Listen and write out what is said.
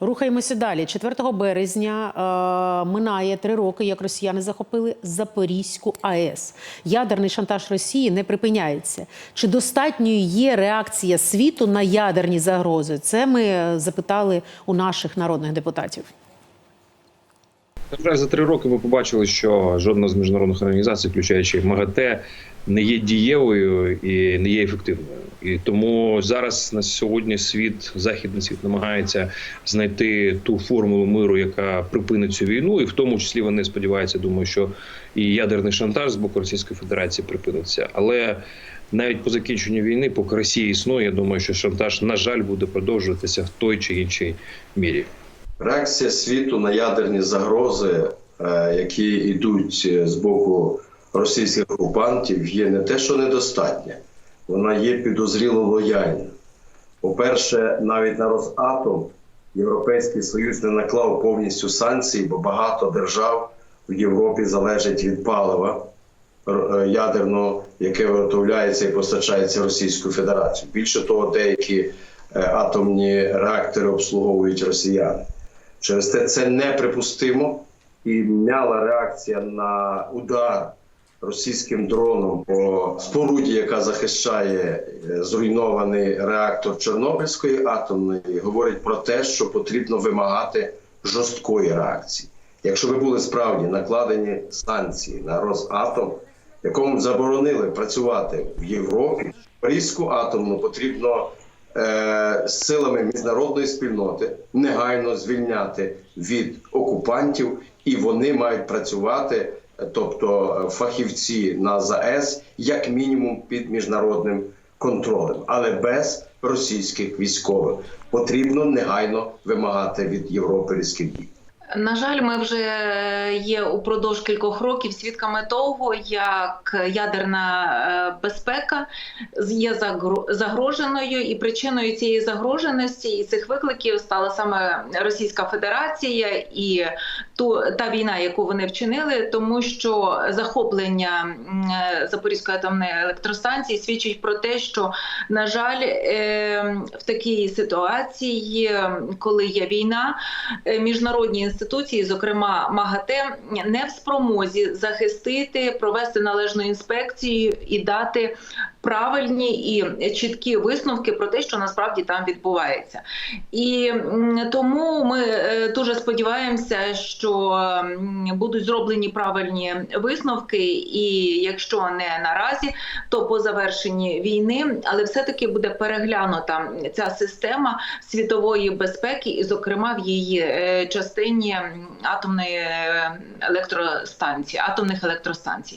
Рухаємося далі. 4 березня е, минає три роки, як росіяни захопили Запорізьку АЕС. Ядерний шантаж Росії не припиняється. Чи достатньою є реакція світу на ядерні загрози? Це ми запитали у наших народних депутатів. Жаль, за три роки ви побачили, що жодна з міжнародних організацій, включаючи МАГАТЕ, не є дієвою і не є ефективною. І тому зараз на сьогодні світ, західний світ, намагається знайти ту формулу миру, яка припинить цю війну, і в тому числі вони сподіваються, думаю, що і ядерний шантаж з боку Російської Федерації припиниться. Але навіть по закінченню війни, поки Росія існує, я думаю, що шантаж, на жаль, буде продовжуватися в той чи іншій мірі. Реакція світу на ядерні загрози, е, які йдуть з боку російських окупантів, є не те, що недостатня, вона є підозріло лояльна. По-перше, навіть на Росатом Європейський Союз не наклав повністю санкцій, бо багато держав в Європі залежать від палива е, ядерного, яке виготовляється і постачається Російською Федерацією. Більше того, деякі е, атомні реактори обслуговують росіяни. Через те це неприпустимо і м'яла реакція на удар російським дроном по споруді, яка захищає е, зруйнований реактор Чорнобильської атомної, говорить про те, що потрібно вимагати жорсткої реакції. Якщо би були справді накладені санкції на Росатом, якому заборонили працювати в Європі, Паризьку атомну потрібно е, силами міжнародної спільноти негайно звільняти від окупантів, і вони мають працювати, е, тобто е, фахівці на ЗАЕС, як мінімум під міжнародним контролем, але без російських військових потрібно негайно вимагати від Європи різких. На жаль, ми вже є упродовж кількох років свідками того, як ядерна е, безпека є загро- загроженою, і причиною цієї загроженості і цих викликів стала саме Російська Федерація і ту та війна, яку вони вчинили, тому що захоплення Запорізької атомної електростанції свідчить про те, що на жаль, е, в такій ситуації, коли є війна, е, міжнародні інституції, зокрема МАГАТЕ, не в спромозі захистити, провести належну інспекцію і дати правильні і чіткі висновки про те, що насправді там відбувається. І тому ми е, дуже сподіваємося, що будуть зроблені правильні висновки, і якщо не наразі, то по завершенні війни, але все-таки буде переглянута ця система світової безпеки, і, зокрема, в її е, частині атомної е, електростанції, атомних електростанцій.